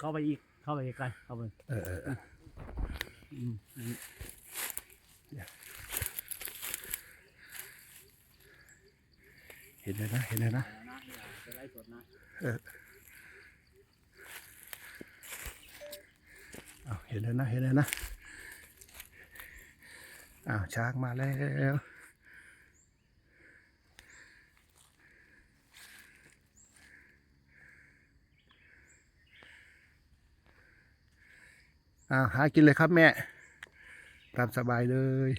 เข้าไปอีก เข้าไปไกลเข้าไปเออเออเอออืมอืมเห็นเลยนะ เห็นเลยนะ นะจะได้สดนะอ้าวเห็นเลยนะ เห็นเลยนะ อ้าวช้างมาแล้ว อาหากินเลยครับแม่ ตามสบายเลย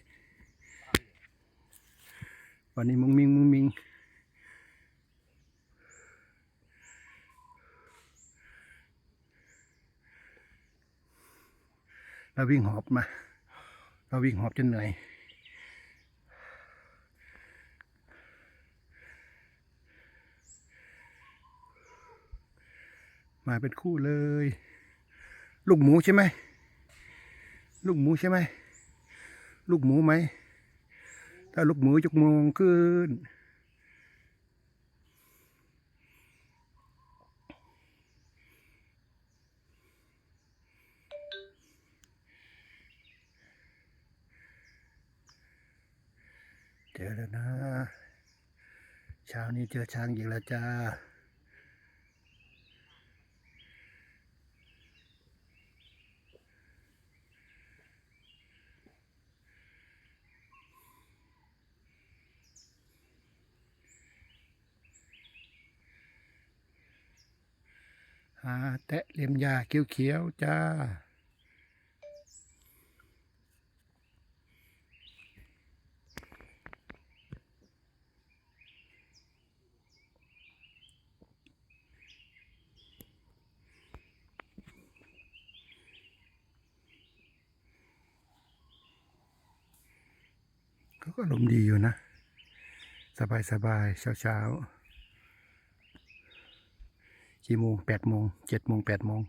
วันนี้มุงมิงมุงมิงเราวิ่งหอบมา เราวิ่งหอบจนเหนื่อยมาเป็นคู่เลย ลูกหมูใช่ไหม ลูกหมูใช่ไหม ลูกหมูไหม ถ้าลูกหมูยกมองขึ้น เจอแล้วนะ เช้านี้เจอช้างอีกแล้วจ้า หาแตะเลียมยาเขียวๆจ้าเขาก็ลมณ์ดีอยู่นะ สบายสบายเช้าเช้า กี่โมงแปดโมงเจ็ดโมงแปดโมง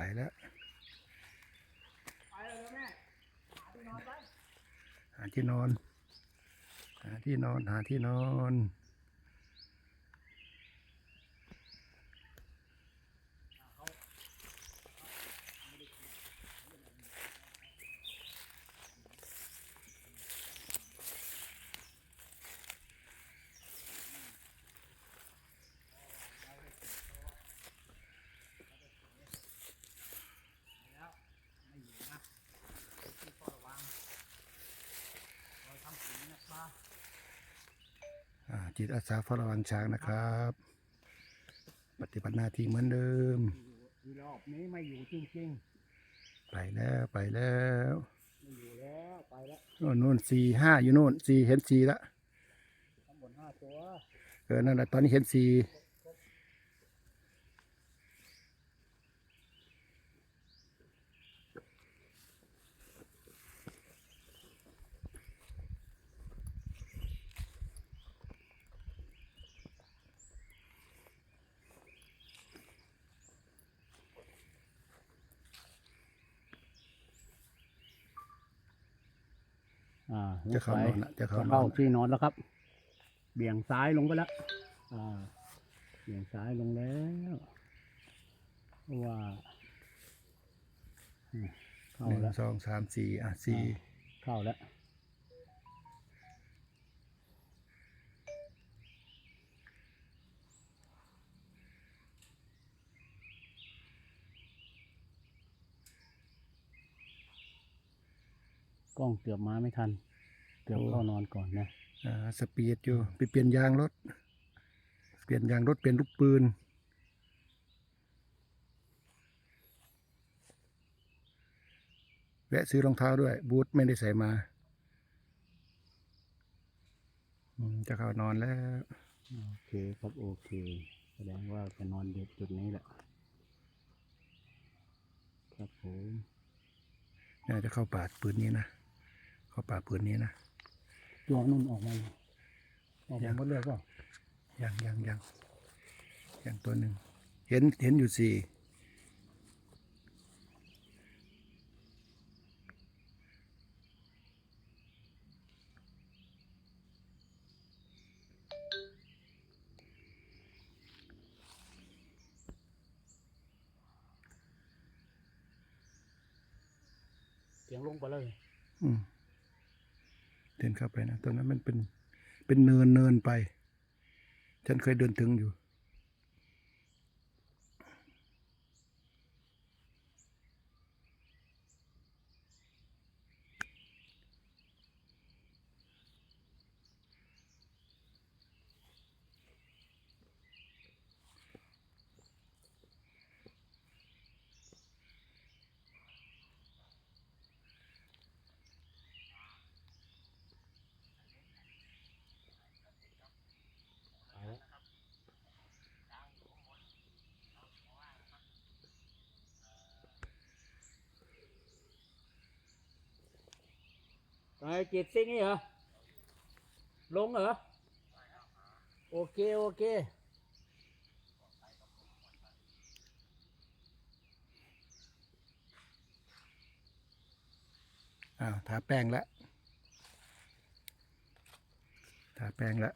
ไปแล้วไปเลยแม่หาที่นอนไปหาที่นอน หาที่นอน หาที่นอน แล้วไม่อยู่นะที่เฝ้าระวังคอยทำสีนะป้า อ่า จิตอาสาเฝ้าระวังช้างนะครับ ปฏิบัติหน้าที่เหมือนเดิมอยู่รอบนี้ไม่อยู่จริงไปแล้วไปแล้วๆไม่อยู่แล้วไปแล้วโน่นโน่นสี่ห้าอยู่โน่นสี่เห็นสี่ละทั้งหมดห้าตัว เออนั่นแหละตอนนี้เห็นสี่ อ่าจะเข้านอนละจะเข้าจะนอเข้านที่นอนแล้วครับ เบี่ยงซ้ายลงไปแล้วอ่าเบี่ยงซ้ายลงแล้วเพราะว่าอืมเข้าหนึ่งแล้วสองสามสี่อะสี่เข้าแล้ว กล้องเกือบมาไม่ทัน เกือบเข้านอนก่อนนะอ่าสปีดอยู่ไปเปลี่ยนยางรถ เปลี่ยนยางรถเปลี่ยนลูกปืน แวะซื้อรองเท้าด้วย บูทไม่ได้ใส่มาอืมจะเข้านอนแล้ว โอเคครับโอเค แสดงว่าจะนอนอยู่จุดนี้แหละ ครับผม น่าจะเข้าป่าปืนนี้นะ เข้าป่าปืนนี้นะตัวนุ่นออกมาเลยออกมาหมดเลยเปล่ายังยังยังยังตัวหนึ่งเห็นเห็นอยู่สี่เสียงลงไปเลย อืม เดินเข้าไปนะตอนนั้นมันเป็นเป็นเนินเนินไป ฉันเคยเดินถึงอยู่ ไอ้จิตซิ่งนี่เหรอ ลงเหรอ โอเค โอเคอ้าวทาแป้งละทาแป้งละ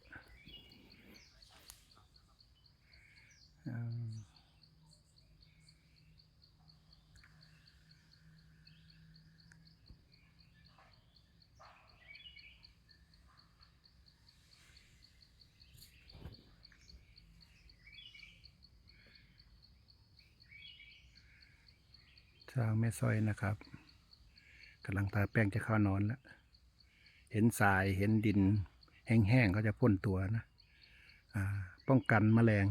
ทางแม่สร้อยนะครับกำลังทาแป้งจะเข้านอนแล้ว เห็นทรายเห็นดิน แห้งๆเขาจะพ่นตัวนะป้องกันแมลง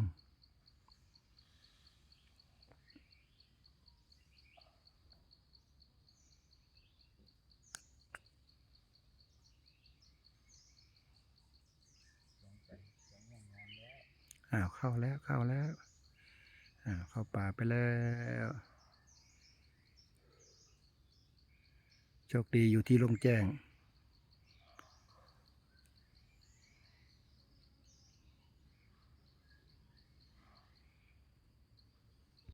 อ้าวเข้าแล้วเข้าแล้วอ้าวเข้าป่าไปแล้ว โชคดีอยู่ที่โล่งแจ้ง